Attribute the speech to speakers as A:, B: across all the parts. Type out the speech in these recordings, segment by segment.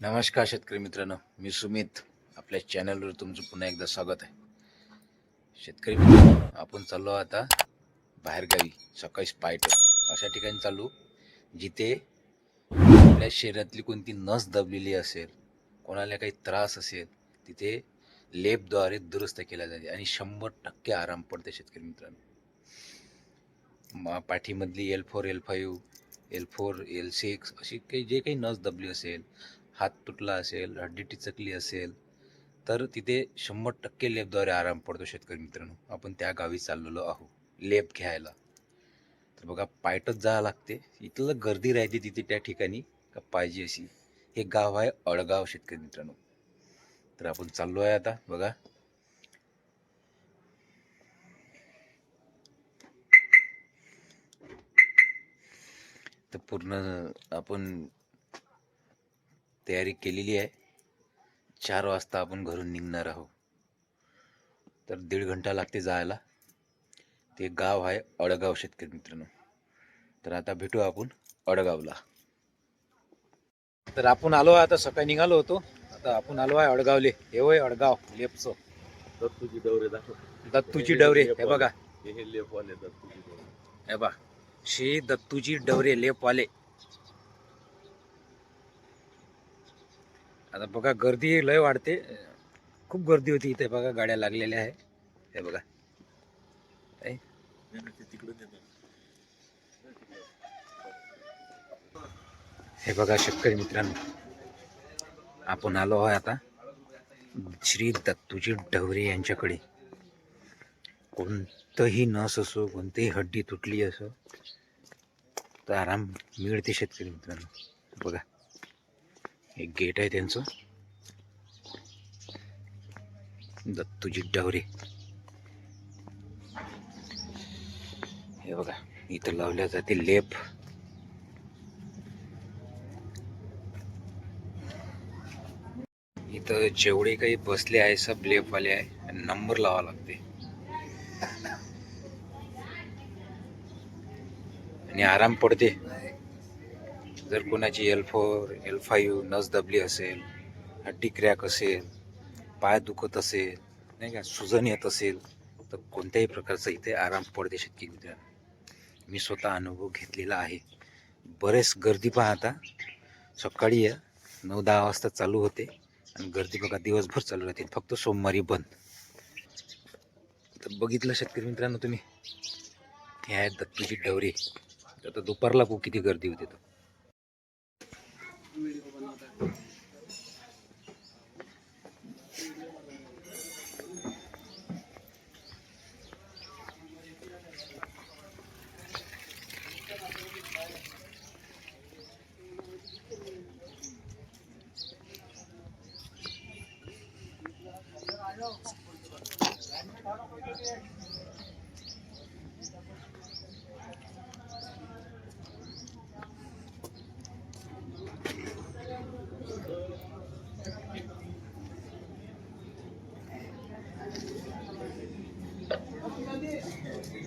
A: नमस्कार शेतकरी मित्रांनो मी सुमित. आपल्या चॅनलवर तुमचं पुन्हा एकदा स्वागत आहे. शेतकरी मित्रांनो आपण चाललो आता बाहेरगावी सकाळी स्पायट अशा ठिकाणी चालू. जिथे आपल्या शरीरातली कोणती नस दबलेली असेल कोणाला काही त्रास असेल तिथे लेपद्वारे दुरुस्त केल्या जाते आणि शंभर टक्के आराम पडते शेतकरी मित्रांनो. पाठीमधली L four L five L four L six अशी काही जे काही नस दबली असेल हात तुटला असेल हड्डी टिचकली असेल तर तिथे शंभर टक्के लेपद्वारे आराम पडतो शेतकरी मित्रांनो. आपण त्या गावी चाललेलो आहोत लेप घ्यायला. तर बघा पायटच जावं लागते. इथलं गर्दी राहते तिथे त्या ठिकाणी का पाहिजे अशी. हे गाव आहे अळगाव शेतकरी मित्रांनो. तर आपण चाललो आहे आता बघा. तर पूर्ण आपण तयारी केलेली आहे. चार वाजता आपण घरून निघणार आहोत. तर दीड घंटा लागते जायला. ते गाव आहे अडगाव शेतकरी मित्रांनो. तर आता भेटू आपण अडगावला. तर आपण आलो आहे आता सकाळी निघालो होतो. आता आपण आलो आहे अडगावले. हे होय अडगाव लेपचं.
B: दत्तूची डवरे दाखव.
A: दत्तूची डवरे हे बघा.
B: हे लेपवाले दत्तूची डवरे
A: हे बा श्री दत्तूजी डवरे लेपवाले. आता बघा गर्दी लय वाढते. खूप गर्दी होती इथे बघा गाड्या लागलेल्या आहे. हे बघा. हे बघा शेतकरी मित्रांनो आपण आलो आहे आता श्री दत्तूजी ढवरे यांच्याकडे. कोणतंही नस असो कोणतीही हड्डी तुटली असो तर आराम मिळते शेतकरी मित्रांनो. बघा. एक गेट आहे त्यांचं. दत्तूजी डवरे. हे बघा इथं लावल्या जाते लेप. इथं जेवढे काही बसले आहे सब लेपवाले आहे नंबर लावा लागते. आणि आराम पडते. जर कोणाची एल फोर एल फाईव्ह नस दबली असेल हड्डी क्रॅक असेल पाय दुखत असेल नाही का सुजन येत असेल तर कोणत्याही प्रकारचा इथे आराम पडते शेतकरी मी स्वतः अनुभव घेतलेला आहे. बरेच गर्दी पाहता सकाळी या नऊ दहा वाजता चालू होते आणि गर्दी बघा दिवसभर चालू राहते. फक्त सोमवारी बंद. तर बघितलं शेतकरी मित्रांनो तुम्ही. हे आहेत दत्तूची डवरे आता दुपारला खूप किती गर्दी होते तर.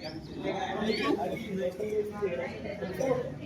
A: Thank you.